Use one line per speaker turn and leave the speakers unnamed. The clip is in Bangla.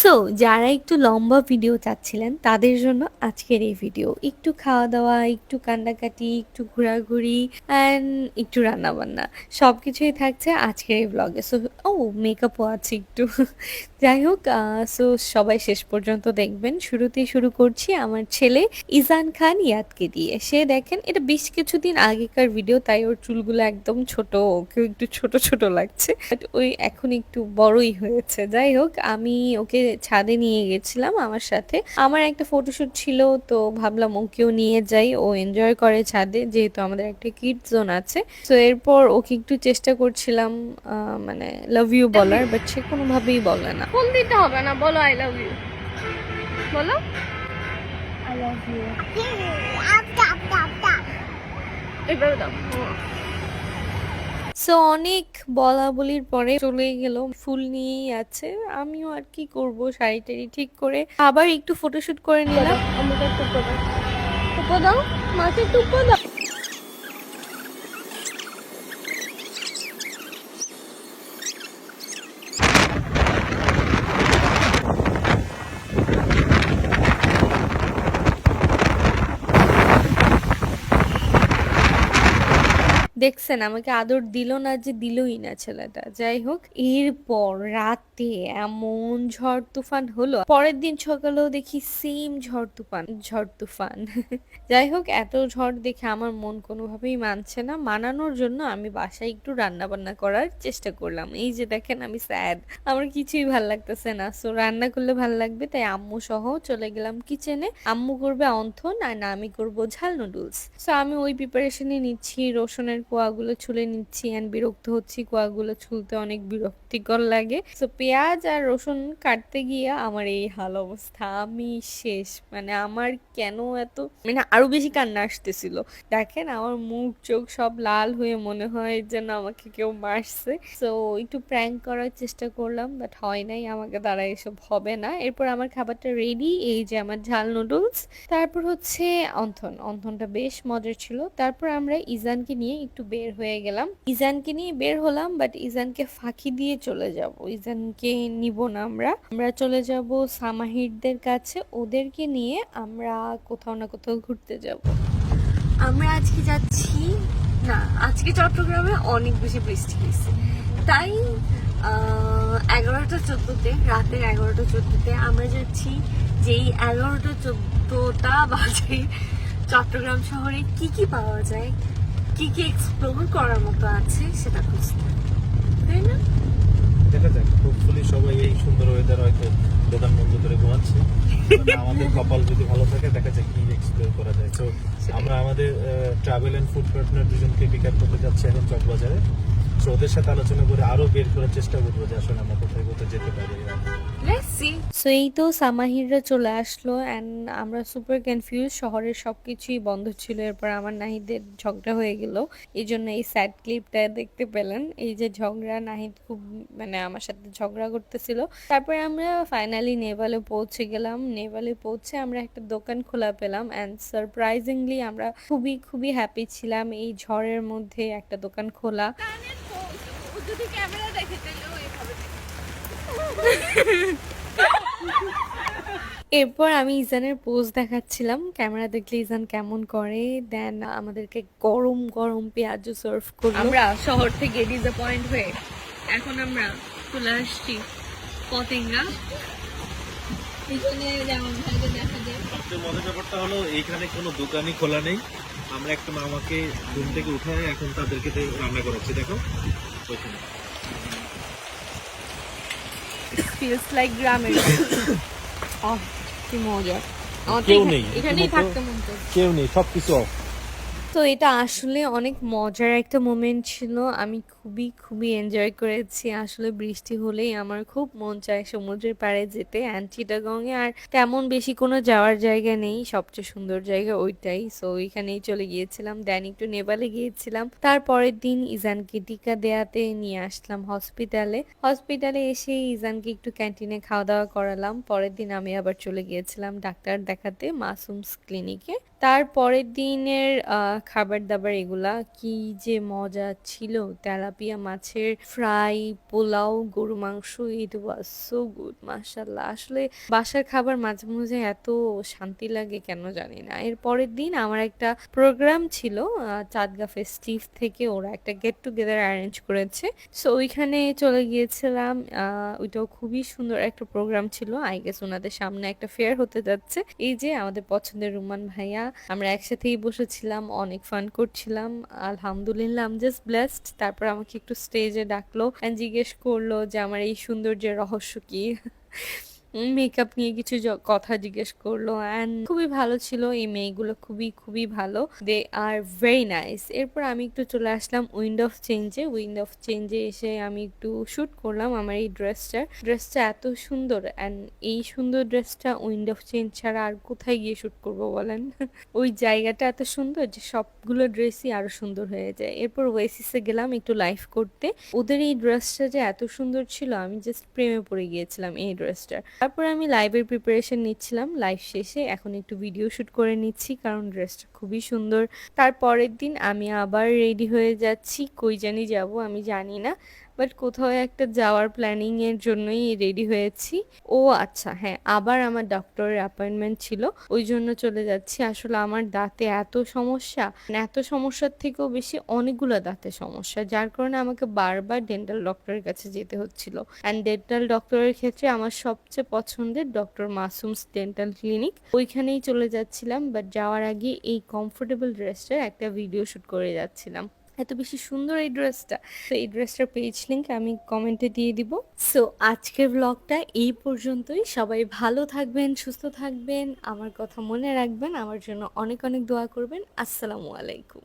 সো যারা একটু লম্বা ভিডিও চাচ্ছিলেন, তাদের জন্য আজকের এই ভিডিও একটু খাওয়া দাওয়া একটু কান্নাকাটি, একটু ঘোরাঘুরি অ্যান্ড একটু রান্নাবান্না। সব কিছুই থাকছে আজকের এই ব্লগে সো ও মেকআপও আছে একটু। যাই হোক সো সবাই শেষ পর্যন্ত দেখবেন। শুরুতেই শুরু করছি আমার ছেলে ইজান খান ইয়াদকে দিয়ে। সে দেখেন, এটা বেশ কিছুদিন আগেকার ভিডিও তাই ওর চুলগুলো একদম ছোট, ওকেও একটু ছোট ছোট লাগছে। বাট ওই এখন একটু বড়ই হয়েছে। যাই হোক, আমি ওকে ছাদে নিয়ে গেছিলাম আমার সাথে। আমার একটা ফটোশুট ছিল তো ভাবলাম ওকেও নিয়ে যাই। ও এনজয় করে ছাদে যেহেতু আমাদের একটা কিড জোন আছে। তো এরপর ওকে একটু চেষ্টা করছিলাম আহ, মানে লাভ ইউ বলার বাট সে কোনোভাবেই বলে না।
ফোন দিতে হবে না বলো আই লাভ ইউ বলো।
আই লাভ ইউ
এভাবে দাও।
সো অনেক বলা বলির পরে চলে গেল। ফুল নিয়েই আছে। আমিও আর কি করব শাড়ি টাড়ি ঠিক করে। আবার একটু ফটোশুট করে নিলাম।
আমাকে উপো দাও। মাকে উপো দাও।
দেখছেন, আমাকে আদর দিল না যে দিলই না ছেলেটা। যাই হোক, এরপর রাতে এমন ঝড় তুফান হলো, পরের দিন সকালেও দেখি সেম ঝড় তুফান ঝড় তুফান। যাই হোক, এত ঝড় দেখে আমার মন কোনোভাবেই মানছে না। মানানোর জন্য আমি বাসায় একটু রান্না বান্না করার চেষ্টা করলাম। এই যে দেখেন, আমি স্যাড আমার কিছুই ভালো লাগতেছে না। সো রান্না করলে ভালো লাগবে, তাই আম্মু সহ চলে গেলাম কিচেনে আম্মু করবে অন্থন, আর না, আমি করব ঝাল নুডলস সো আমি ওই প্রিপারেশনে নিচ্ছি রসুনের কোয়াগুলো ছুলে নিচ্ছি অ্যান্ড বিরক্ত হচ্ছি। কোয়াগুলো ছুলতে অনেক বিরক্তিকর লাগে। সো পেঁয়াজ আর রসুন কাটতে গিয়ে আমার এই হাল অবস্থা। আমি শেষ। মানে আমার কেন এত মানে আরও বেশি কান্না আসতেছিল। দেখেন আমার মুখ, চোখ সব লাল হয়ে মনে হয় যেন আমাকে কেউ মারছে। সো একটু প্র্যাঙ্ক করার চেষ্টা করলাম বাট হয় নাই, আমাকে দ্বারা এসব হবে না। এরপর আমার খাবারটা রেডি এই যে আমার ঝাল নুডলস তারপর হচ্ছে অন্থন। অন্থনটা বেশ মজার ছিল। তারপর আমরা ইজানকে নিয়ে একটু বের হয়ে গেলাম। ইজানকে নিয়ে বের হলাম বাট ইজানকে ফাঁকি দিয়ে চলে যাব। ইজানকে নিব না আমরা। আমরা চলে যাব সামাহিরদের কাছে। ওদেরকে নিয়ে আমরা কোথাও না কোথাও ঘুরতে যাব। আমরা আজকে যাচ্ছি, না, আজকে চট্টগ্রামে অনেক বেশি বৃষ্টি হয়েছে। তাই এগারোটা চোদ্দোতে রাতের এগারোটা চোদ্দোতে আমরা যাচ্ছি যেই এগারোটা চোদ্দোটা বাজে চট্টগ্রাম শহরে। কি কি পাওয়া যায়? কি কি এক্সপ্লোর করার মতো আছে সেটা খুঁজতে। তাই না?
দেখা যাক হোপফুলি সবাই এই সুন্দর ওয়েদার হয়তো দোকান বন্ধ করে ঘুমাচ্ছে। মানে আমাদের কপাল যদি ভালো থাকে দেখা যাক কি এক্সপ্লোর করা যায়। তো আমরা আমাদের ট্রাভেল এন্ড ফুড পার্টনার দুজনকে পিক আপ করতে যাচ্ছি এখন চকবাজারে। তো ওদের সাথে আলোচনা করে আরও বের করার চেষ্টা করব যে আসলে আমরা কোথায় কোথায় যেতে।
সো এই তো সামাহিররা চলে আসলো অ্যান্ড আমরা সুপার কনফিউজ শহরের সব কিছুই বন্ধ ছিল এরপর আমার নাহিদের ঝগড়া হয়ে গেল। এই জন্য এই স্যাড ক্লিপটা দেখতে পেলেন। এই যে ঝগড়া নাহিদ খুব মানে আমার সাথে ঝগড়া করতেছিল। তারপরে আমরা ফাইনালি নেভালে পৌঁছে গেলাম। নেভালে পৌঁছে আমরা একটা দোকান খোলা পেলাম অ্যান্ড সারপ্রাইজিংলি আমরা খুবই খুবই হ্যাপি ছিলাম। এই ঝড়ের মধ্যে একটা দোকান খোলা।
যদি ক্যামেরা দেখে।
এরপর আমি ইজানের পোজ দেখাচ্ছিলাম। ক্যামেরা দেখলে ইজান কেমন করে? দেন আমাদেরকে গরম গরম পেঁয়াজও সার্ভ করল। আমরা শহর থেকে ডিসঅ্যাপয়েন্ট হয়ে এখন আমরা চলে আসছি পতেঙ্গা। এখানে যেমন দেখা যায়।
সবচেয়ে মজার ব্যাপারটা হলো এইখানে কোনো দোকানই খোলা নেই। আমরা একটা মামাকে ঘুম থেকে উঠায় এখন তাদেরকে রান্না করাচ্ছি দেখো। ওইখানে।
ফিলস লাইক গ্রামের কি মজা।
কেউ নেই,
এখানেই থাকতে মন
কেউ নেই সবকিছু অফ
তো এটা আসলে অনেক মজার একটা মোমেন্ট ছিল। আমি খুবই খুবই এনজয় করেছি। আসলে বৃষ্টি হলেই আমার খুব মন চায় সমুদ্রের পাড়ে যেতে। অ্যান্ড চিটাগংয়ে আর তেমন বেশি কোনো যাওয়ার জায়গা নেই। সবচেয়ে সুন্দর জায়গা ওইটাই। সো ওইখানেই চলে গিয়েছিলাম। দেন একটু নেপালে গিয়েছিলাম। তারপরের দিন ইজানকে টিকা দেয়াতে নিয়ে আসলাম হসপিটালে হসপিটালে এসে ইজানকে একটু ক্যান্টিনে খাওয়া দাওয়া করালাম। পরের দিন আমি আবার চলে গিয়েছিলাম ডাক্তার দেখাতে, মাসুমস ক্লিনিকে তার পরের দিনের খাবার দাবার এগুলা কি যে মজা ছিল। তেলাপিয়া মাছের ফ্রাই, পোলাও গরু মাংস ইট ওয়াজ সো গুড মাশাল্লাহ আসলে বাসার খাবার মাঝে মাঝে এত শান্তি লাগে কেন জানি না। এর পরের দিন আমার একটা প্রোগ্রাম ছিল চাঁদগা ফেস্টিভ থেকে ওরা একটা গেট টুগেদার অ্যারেঞ্জ করেছে। সো ওইখানে চলে গিয়েছিলাম ওইটাও খুবই সুন্দর একটা প্রোগ্রাম ছিল। আই গেস ওনাদের সামনে একটা ফেয়ার হতে যাচ্ছে। এই যে আমাদের পছন্দের রুমান ভাইয়া আমরা একসাথেই বসেছিলাম, অনেক ফান করছিলাম। আলহামদুলিল্লাহ আম জাস্ট ব্লেসড তারপর আমাকে একটু স্টেজে ডাকলো জিজ্ঞেস করল যে, আমার এই সৌন্দর্যের রহস্য কি? মেকআপ নিয়ে কিছু কথা জিজ্ঞেস করল অ্যান্ড খুবই ভালো ছিল। এই মেয়েগুলো খুবই খুবই ভালো। দে আর ভেরি নাইস এরপর আমি একটু চলে আসলাম উইন্ড অফ চেঞ্জে উইন্ড অফ চেঞ্জে এসে আমি একটু শ্যুট করলাম আমার এই ড্রেসটার ড্রেসটা এত সুন্দর অ্যান্ড এই সুন্দর ড্রেসটা উইন্ড অফ চেঞ্জ ছাড়া আর কোথায় গিয়ে শ্যুট করব বলেন? ওই জায়গাটা এত সুন্দর যে সবগুলো ড্রেসই আরও সুন্দর হয়ে যায়। এরপর ওয়েসিসে গেলাম একটু লাইভ করতে। ওদের এই ড্রেসটা যে এত সুন্দর ছিল, আমি জাস্ট প্রেমে পড়ে গিয়েছিলাম এই ড্রেসটার তারপর আমি লাইভের প্রিপারেশন নিচ্ছিলাম। লাইভ শেষে এখন একটু ভিডিও শ্যুট করে নিচ্ছি কারণ ড্রেসটা খুবই সুন্দর। তারপরের দিন আমি আবার রেডি হয়ে যাচ্ছি। কই জানি যাব আমি জানি না। বাট কোথাও একটা যাওয়ার প্ল্যানিং এর জন্যই রেডি হয়েছি। ও আচ্ছা হ্যাঁ আবার আমার ডক্টরের অ্যাপয়েন্টমেন্ট ছিল। ওই জন্য চলে যাচ্ছি। আসলে আমার দাঁতে এত সমস্যা, এত সমস্যার থেকেও বেশি অনেকগুলো দাঁতে সমস্যা, যার কারণে আমাকে বারবার ডেন্টাল ডক্টরের কাছে যেতে হচ্ছিল। অ্যান্ড ডেন্টাল ডক্টরের ক্ষেত্রে আমার সবচেয়ে পছন্দের ডক্টর মাসুমস ডেন্টাল ক্লিনিক ওইখানেই চলে যাচ্ছিলাম বাট যাওয়ার আগে এই কমফোর্টেবল ড্রেসটার একটা ভিডিও শুট করে যাচ্ছিলাম। এত বেশি সুন্দর এই ড্রেসটা। তো এই ড্রেসটার পেজ লিঙ্ক আমি কমেন্টে দিয়ে দিব। সো আজকের ব্লগটা এই পর্যন্তই। সবাই ভালো থাকবেন, সুস্থ থাকবেন, আমার কথা মনে রাখবেন, আমার জন্য অনেক অনেক দোয়া করবেন। আসসালামু আলাইকুম।